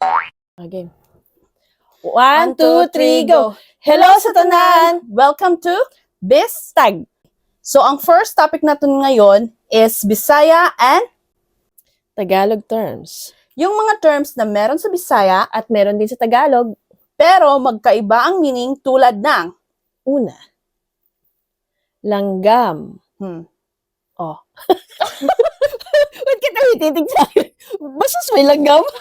Okay. One, two, three, go! Hello sa tanan! Welcome to Bistag! So, ang first topic natin ngayon is Bisaya and Tagalog terms. yung mga terms na meron sa Bisaya At meron din sa Tagalog. pero magkaiba ang meaning tulad ng Una, langgam. hmm, Oh. Ba't kita may titig sa akin? Basta may langgam.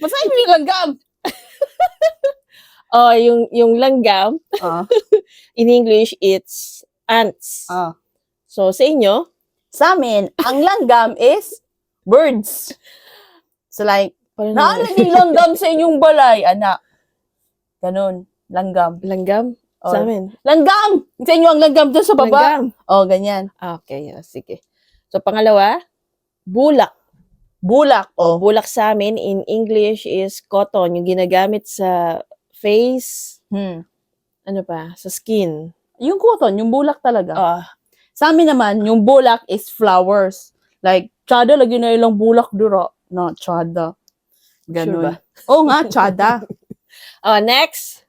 Mo yung langgam. Oh, yung, yung langgam, Ah, in English, it's ants. ah. So, sa inyo, Sa amin, ang langgam is birds. So like, parang naalagay langgam sa inyong balay, anak. Ganun, langgam. langgam? Or, Sa amin. langgam! Sa inyo ang langgam doon sa baba. Langgam. Oh, ganyan. Okay, ah, sige. So, pangalawa, bulak. Bulak. O, Oh, bulak sa amin in English is cotton, yung ginagamit sa face, hmm. ano pa, sa skin. Yung cotton, yung bulak talaga. Ah, Sa amin naman, yung bulak is flowers. Like, tsada, lagi na ilang bulak dura. No, tsada. Sure Ganun. ba? Oo nga, tsada. Ah, next,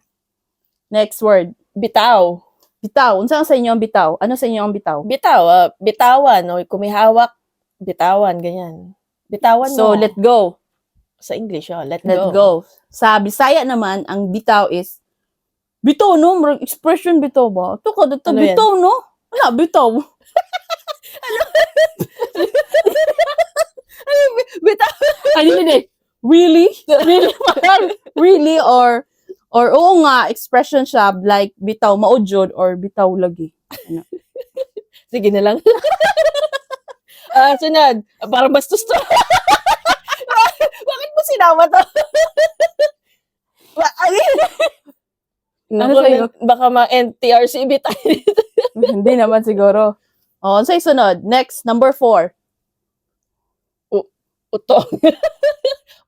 Next word. Bitaw. Bitaw. Unsa sa inyo ang bitaw? Ano sa inyo ang bitaw? Bitaw, ah, bitawan, o kung may hawak, bitawan, ganyan. Bitawan mo. So, let go. Sa English, oh, let, Let go. go. Sa Bisaya naman, ang bitaw is bitaw, no? Murag expression bitaw ba? Ito ka, dito, Ano yan? bitaw, no? Wala, bitaw. Bitaw. Ay, hindi, hindi. Really? Really, mahal? really? Or, or oo nga, expression siya, like, bitaw, maudjod, or bitaw lagi. Sige na lang. Ah, sunod. Ah, Parang bastos to. Bakit mo sinama to? Ba- ano? Ano Naku, sa'yo? Baka ma-NTRCB tayo dito. hindi naman siguro. O, oh, sa'yo sunod. Next, number four. Utong.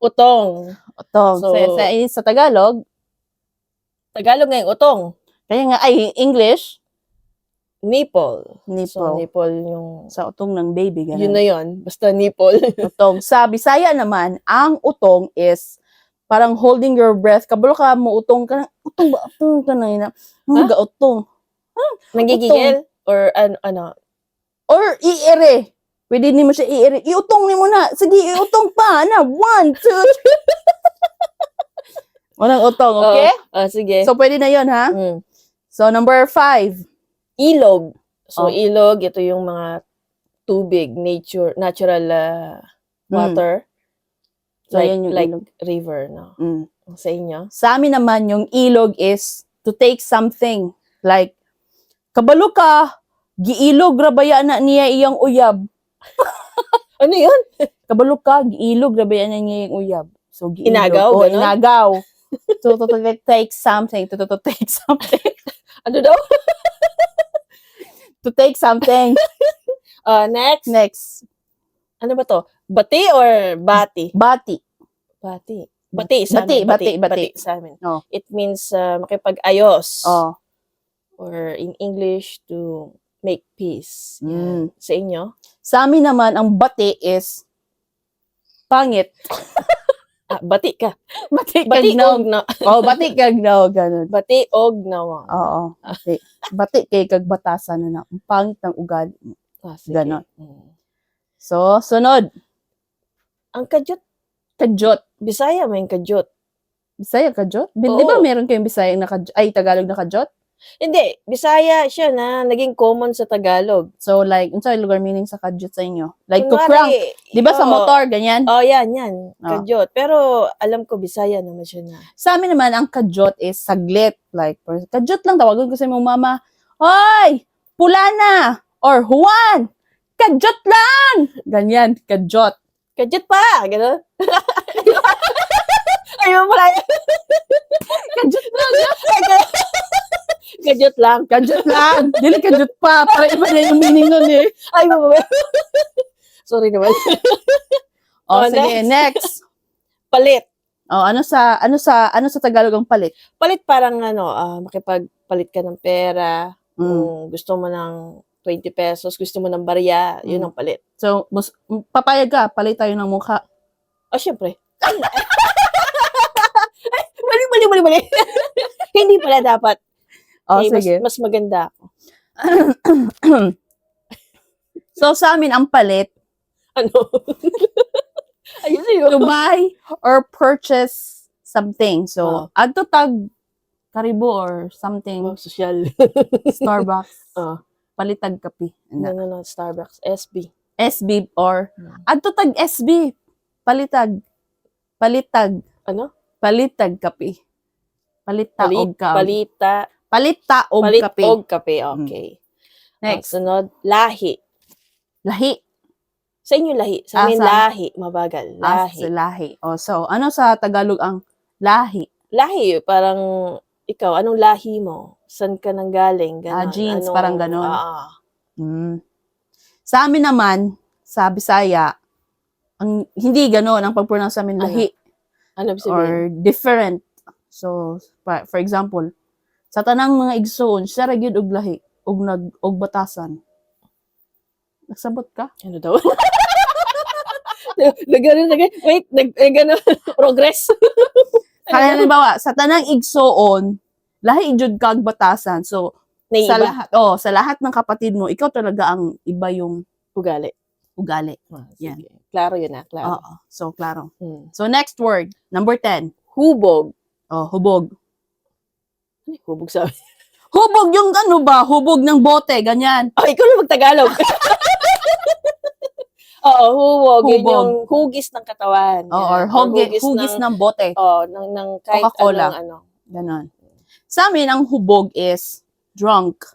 utong. Ito, So- sa, sa, sa Tagalog, Tagalog ngayon, utong. kaya nga, ay, English, Nipple. nipple. So, nipple yung... sa utong ng baby, ganun. Yun na yun. Basta nipple. utong. Sa Bisaya naman, ang utong is parang holding your breath. Kabalo ka mo utong ka na, utong ba? Utong ka na yun. Huh? Huh? utong. Nagigigil? Or ano? ano? Or iire. Pwede ni mo siya iire. Iutong ni mo na. Sige, iutong pa. Na, one, two, three. Walang utong, okay? Ah, sige. So, pwede na yon ha? Mm. So, number five. ilog. So, Oh. ilog, ito yung mga tubig, nature, natural ah, water. So, like, yung like ilog. river, no? Mm. Sa inyo? Sa amin naman, yung ilog is to take something. Like, kabalo ka, giilog rabaya na niya iyang uyab. Ano yun? Kabalo ka, giilog rabaya na niya iyang uyab. So, giilog. Inagaw, Oh, ganon? inagaw. To, to, to, take something. To, to, to take something. Ano daw? to take something. Ah, next. Next. Ano ba to? Bati or bati? Bati. Bati. Bati sa Bati, amin. bati, bati. sa amin. Oh. It means ah, makipag-ayos. Oh. Or in English, to make peace. Mm. Sa inyo? Sa amin naman, ang bati is pangit. Ah, bati ka. Bati Bati kag og na. Oh, bati kag na. Ganun. Bati og nawang. Oo. Bati. Bati kay kag batasan na na. Ang pangit ng ugali. Ah, sige. Ganon. Mm. So, sunod. Ang kadyot, Kajot. Bisaya may kadyot. Bisaya kajot? Di, Oo. di ba meron kayong Bisaya na kajot? Ay, Tagalog na kajot? Hindi, Bisaya siya na naging common sa Tagalog. So, like, unsa lugar meaning sa kajot sa inyo? Like, to Kunwari, crank. Di ba sa oo. motor, ganyan? Oh, yan, yan. Oh. Kadyot. Pero alam ko Bisaya naman siya na. Sa amin naman, ang kajot is saglit. Like, per- kajot lang, tawagan ko sa mong mama, Hoy! Pula na! Or, Juan! Kajot lang! Ganyan, kajot. Kadyot pa! Gano'n? Ayun pala yun. Kajot lang! Kadyot lang. Kajot lang! Dili kajot pa. Para iba na yung meaning nun eh. Ay, mababa. Sorry naman. O, Oh, sige, next. Palit. O, ano sa, ano sa, ano sa Tagalog ang palit? Palit parang ano, ah, makipagpalit ka ng pera. Mm. Kung gusto mo ng 20 pesos, gusto mo ng barya, yun Mm. ang palit. So, mus, papayag ka, palit tayo ng mukha. Oh, syempre. mali, mali, mali, mali. Hindi pala dapat. Oh, Eh, mas, sige. mas maganda ako. so, sa amin, ang palit, Ano? Ayun to sa'yo. buy or purchase something. So, Oh. adto tag karibo or something, Oh, social. Starbucks, Oh. palitag kape. No, no, no. Starbucks. SB. SB or Hmm. adto tag SB, palitag, palitag, Ano? palitag kape. Palita Palit, og ka. palita. Palita og palit kape. og kape. Okay. Next, Ah, sunod, lahi. lahi. Sa inyo lahi. Sa Ah, amin sa- lahi. Mabagal. Ah, Lahi. sa lahi. Oh, so, ano sa Tagalog ang lahi? lahi, parang ikaw, anong lahi mo? San ka nang galing? Ah, Ganon. genes, Anong- parang ganon. Ah, ah. Mm. Sa amin naman, sa Bisaya, ang hindi gano'n ang pag-pronounce sa amin Ano? lahi Ano ibig sabihin? or different. So, pa- for example, sa tanang mga igsoon, siya ra gyud og lahi og nag og batasan. Nagsabot ka? Ano daw? Nagano, nag wait, nag, eh, gano, progress. Kaya halimbawa, sa tanang igsoon, lahi jud kag batasan. So, Naiiba. sa lahat, oh, sa lahat ng kapatid mo, ikaw talaga ang iba yung Ugali. ugali. Ah, Yan. sige. Klaro yun ah, klaro. Oo. So, klaro. Hmm. So, next word, number 10. Hubog. Oh, hubog. Ano yung hubog sabi? Hubog yung ano ba? Hubog ng bote, ganyan. Oh, ikaw na magtagalog. Oo, hubog. Yun Hubog. yung hugis ng katawan. Oh, Yan. or hugi, hugis, ng, ng bote. oh, ng, ng kahit Coca-Cola. anong ano. Ganon. Sa amin, ang hubog is drunk.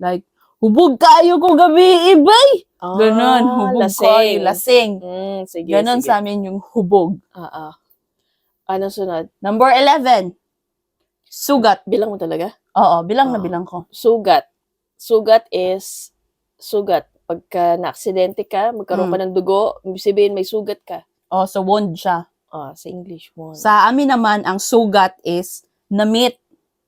Like, hubog kayo ko gabi, ibay. Ah, Ganon, hubog kayo, lasing. Mm, sige, Ganon sige. sa amin yung hubog. Ah, ah. Ano sunod? Number 11. Sugat. Bilang mo talaga? Oo, bilang na Ah. bilang ko. Sugat. Sugat is sugat. Pagka na-aksidente ka, magkaroon Mm. ka ng dugo, sabihin may sugat ka. Oh, so wound siya. Ah, sa English mo. Sa amin naman, ang sugat is namit.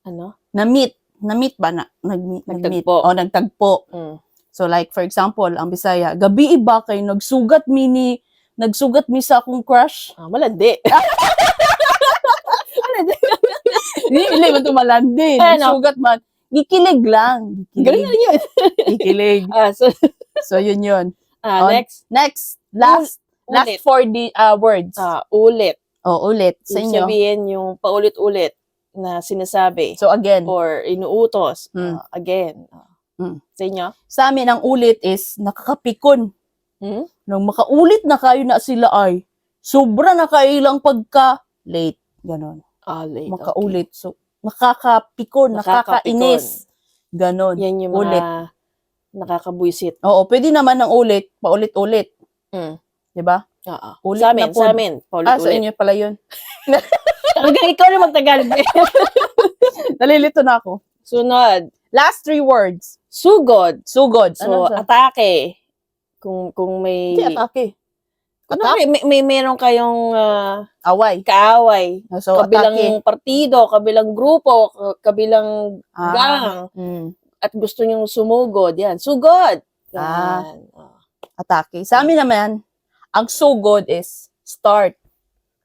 ano? Namit. Namit ba na? Nagmeet. Nagmeet. Nagtagpo. Oh, nagtagpo. Mm. So like for example, ang Bisaya, gabi iba kay nagsugat mi ni nagsugat mi sa akong crush. Ah, malandi. Dili man tumalandi, Ano? nagsugat man. Gikilig lang. Ganun Gikilig. na yun. Gikilig. Ah, so, So yun yun. ah, On- next, Next, last last ulit. four di uh, words. Ah, ulit. oh, ulit sa Ibig inyo. sabihin yung paulit-ulit na sinasabi. So again, or inuutos. Mm. Ah, again. Ah. Mm. Sa inyo? sa amin ang ulit is nakakapikon. Hmm? Nung makaulit na kayo na sila ay sobra na kayo lang pagka late. Ganon. Ah, late. Makaulit. So nakakapikon, Nakakapikon. nakakainis. Ganon. Okay. Yan yung mga Ulit. nakakabuisit. Oo, pwede naman ng ulit, paulit-ulit. Mm. 'Di ba? Oo. Ulit sa na amin, po. sa amin. Paulit, Ah, sa ulit. inyo pala yun. Talagang ikaw na magtagalog. Nalilito na ako. Sunod. Last three words. Sugod. Sugod. So, ano sa? atake. Kung kung may... Hindi, atake. Kunwari, may, may meron kayong ah, Away. kaaway. So, kabilang atake. partido, kabilang grupo, ka- kabilang Ah. gang. Mm, At gusto nyong sumugod. Yan. Sugod. Ah. Yan. Ah. atake. Sa amin naman, ang sugod is start.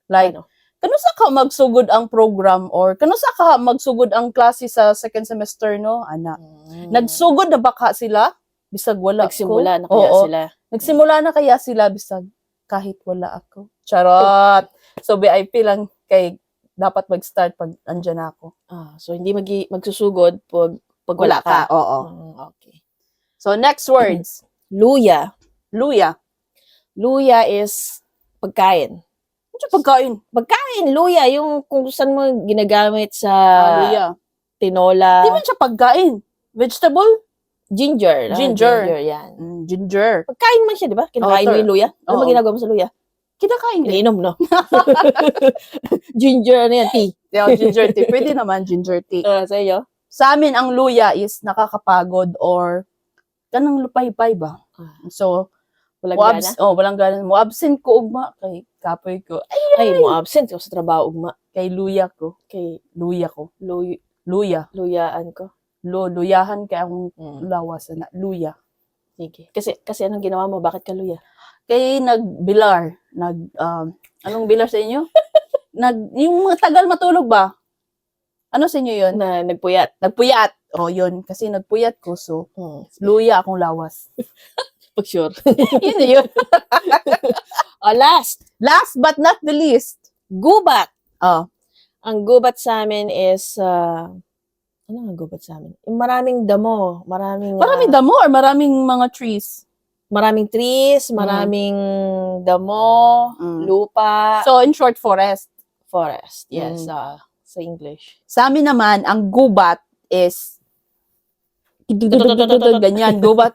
Like, Ano? kanusa ka magsugod ang program or kanusa ka magsugod ang klase sa second semester, no? Ana. Mm. Nagsugod na baka sila? Bisag wala Nagsimula na ko. kaya Oo. sila. Nagsimula na kaya sila bisag kahit wala ako. Charot! So, VIP lang kay dapat mag-start pag andyan ako. Ah, so hindi magi magsusugod pag pag wala, ka. Oo. Mm, okay. So, next words. Luya. Luya. Luya is pagkain. Ano pagkain? Pagkain, luya, yung kung saan mo ginagamit sa Ah, luya. tinola. Di man siya pagkain. Vegetable? Ginger. ah, Ginger. Ginger, yan. Mm, ginger. Pagkain man siya, di ba? Kinakain Oo, mo yung luya. Ano ba Oo. ginagawa mo sa luya? Kinakain din. Iniinom, no? ginger, ano yan, tea. Yeah, ginger tea. Pwede naman ginger tea. Ah, sa iyo? Sa amin, ang luya is nakakapagod or kanang lupay-pay ba? Ah, So, Walang gana? oh, walang gana. Mo absent ko ugma kay kapoy ko. Ay, Ay, mo absent ko sa trabaho, ugma. kay luya ko. Kay Luya ko. luy, Luya. luyaan ko. Lo, luyahan kay akong Mm. lawas na. Luya. Sige. Kasi, kasi anong ginawa mo? Bakit ka luya? kay nagbilar. Nag, um, anong bilar sa inyo? nag, yung mga tagal matulog ba? Ano sa inyo yun? Na nagpuyat. Nagpuyat. O, yun. Kasi nagpuyat ko, so, Hmm. luya akong lawas. Pag sure. yun na yun. oh, last. Last but not the least. Gubat. Oh, Ang gubat sa amin is, uh, ano ang gubat sa amin? Yung maraming damo. Maraming, maraming ah, damo or maraming mga trees? maraming trees, maraming damo, Mm. lupa, So, in short, forest. forest. Yes, Mm. ah, sa English. Sa amin naman, ang gubat is ganyan, gubat.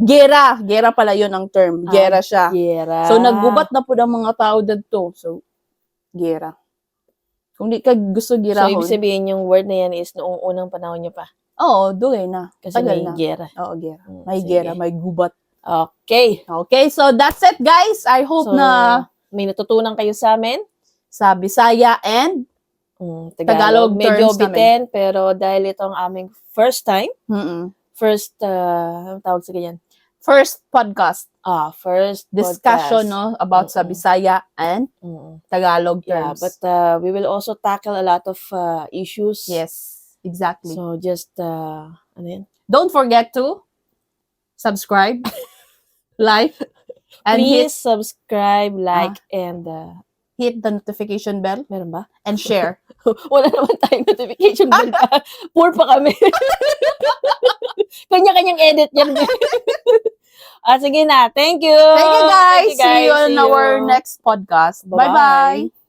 Gera, gera pala yun ang term. Gera siya. Gera. So, naggubat na po ng mga tao dito. So, gera. Kung di ka gusto So, girahon, ibig sabihin yung word na yan is noong unang panahon niyo pa. oo, dugay na. Kasi Tagal may na. gera. Oo, gera. Mm, May sige. gera, may gubat. Okay. Okay, so that's it guys. I hope So, na may natutunan kayo sa amin. sa Bisaya and Mm, Tagalog Tagalog. Medyo bitin, pero dahil ito ang aming first time, mm-mm. first, uh, tawag sa ganyan? First podcast Ah, first discussion podcast. no about sa Mm-mm. Bisaya and Mm. Tagalog Yeah, terms. but uh, we will also tackle a lot of uh, issues. yes, exactly. So, just, uh, ano yan? Don't forget to subscribe, like, and Please subscribe, like, Ah. and, uh, hit, the notification bell meron ba? and share. Wala naman tayong notification bell pa. Poor pa kami. Kanya-kanyang edit yan. ah, sige na. Thank you. Thank you guys. Thank you, See you on See our you. next podcast. Bye-bye. Bye-bye.